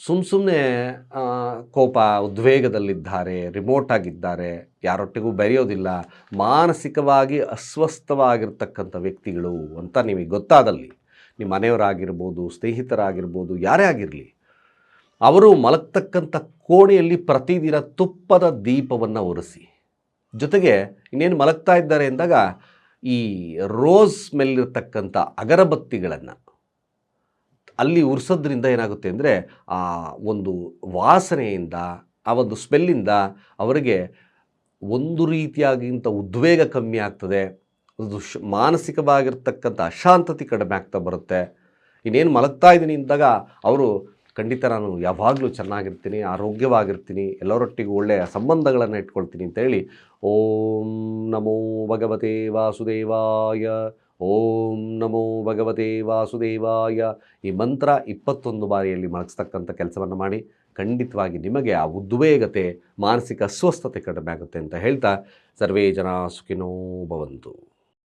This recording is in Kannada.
ಸುಮ್ಮ ಸುಮ್ಮನೆ ಕೋಪ, ಉದ್ವೇಗದಲ್ಲಿದ್ದಾರೆ ರಿಮೋಟ್ ಆಗಿದ್ದಾರೆ, ಯಾರೊಟ್ಟಿಗೂ ಬೆರೆಯೋದಿಲ್ಲ, ಮಾನಸಿಕವಾಗಿ ಅಸ್ವಸ್ಥವಾಗಿರ್ತಕ್ಕಂಥ ವ್ಯಕ್ತಿಗಳು ಅಂತ ನಿಮಗೆ ಗೊತ್ತಾದಲ್ಲಿ, ನಿಮ್ಮ ಮನೆಯವರಾಗಿರ್ಬೋದು, ಸ್ನೇಹಿತರಾಗಿರ್ಬೋದು, ಯಾರೇ ಆಗಿರಲಿ, ಅವರು ಮಲಗ್ತಕ್ಕಂಥ ಕೋಣೆಯಲ್ಲಿ ಪ್ರತಿದಿನ ತುಪ್ಪದ ದೀಪವನ್ನು ಒರೆಸಿ. ಜೊತೆಗೆ ಇನ್ನೇನು ಮಲಗ್ತಾ ಇದ್ದಾರೆ ಅಂದಾಗ ಈ ರೋಸ್ ಸ್ಮೆಲ್ ಅಗರಬತ್ತಿಗಳನ್ನು ಅಲ್ಲಿ ಉರ್ಸೋದ್ರಿಂದ ಏನಾಗುತ್ತೆ ಅಂದರೆ ಆ ಒಂದು ವಾಸನೆಯಿಂದ, ಆ ಒಂದು ಸ್ಮೆಲ್ಲಿಂದ ಅವರಿಗೆ ಒಂದು ರೀತಿಯಾಗಿಂತ ಉದ್ವೇಗ ಕಮ್ಮಿ ಆಗ್ತದೆ. ಒಂದು ಶ್ ಮಾನಸಿಕವಾಗಿರ್ತಕ್ಕಂಥ ಅಶಾಂತತೆ ಕಡಿಮೆ ಆಗ್ತಾ ಬರುತ್ತೆ. ಇನ್ನೇನು ಮಲಗ್ತಾ ಇದ್ದೀನಿ ಅಂದಾಗ ಅವರು, ಖಂಡಿತ ನಾನು ಯಾವಾಗಲೂ ಚೆನ್ನಾಗಿರ್ತೀನಿ, ಆರೋಗ್ಯವಾಗಿರ್ತೀನಿ, ಎಲ್ಲರೊಟ್ಟಿಗೂ ಒಳ್ಳೆಯ ಸಂಬಂಧಗಳನ್ನು ಇಟ್ಕೊಳ್ತೀನಿ ಅಂತೇಳಿ ಓಂ ನಮೋ ಭಗವತೆ ವಾಸುದೇವಾಯ ಓಂ ನಮೋ ಭಗವತೆ ವಾಸುದೇವಾಯ. ಈ ಮಂತ್ರ ಇಪ್ಪತ್ತೊಂದು ಬಾರಿಯಲ್ಲಿ ಮಲಗಿಸ್ತಕ್ಕಂಥ ಕೆಲಸವನ್ನು ಮಾಡಿ, ಖಂಡಿತವಾಗಿ ನಿಮಗೆ ಆ ಉದ್ವೇಗತೆ, ಮಾನಸಿಕ ಅಸ್ವಸ್ಥತೆ ಕಡಿಮೆ ಆಗುತ್ತೆ ಅಂತ ಹೇಳ್ತಾ, ಸರ್ವೇ ಜನ ಸುಖಿನೋ ಭವಂತು.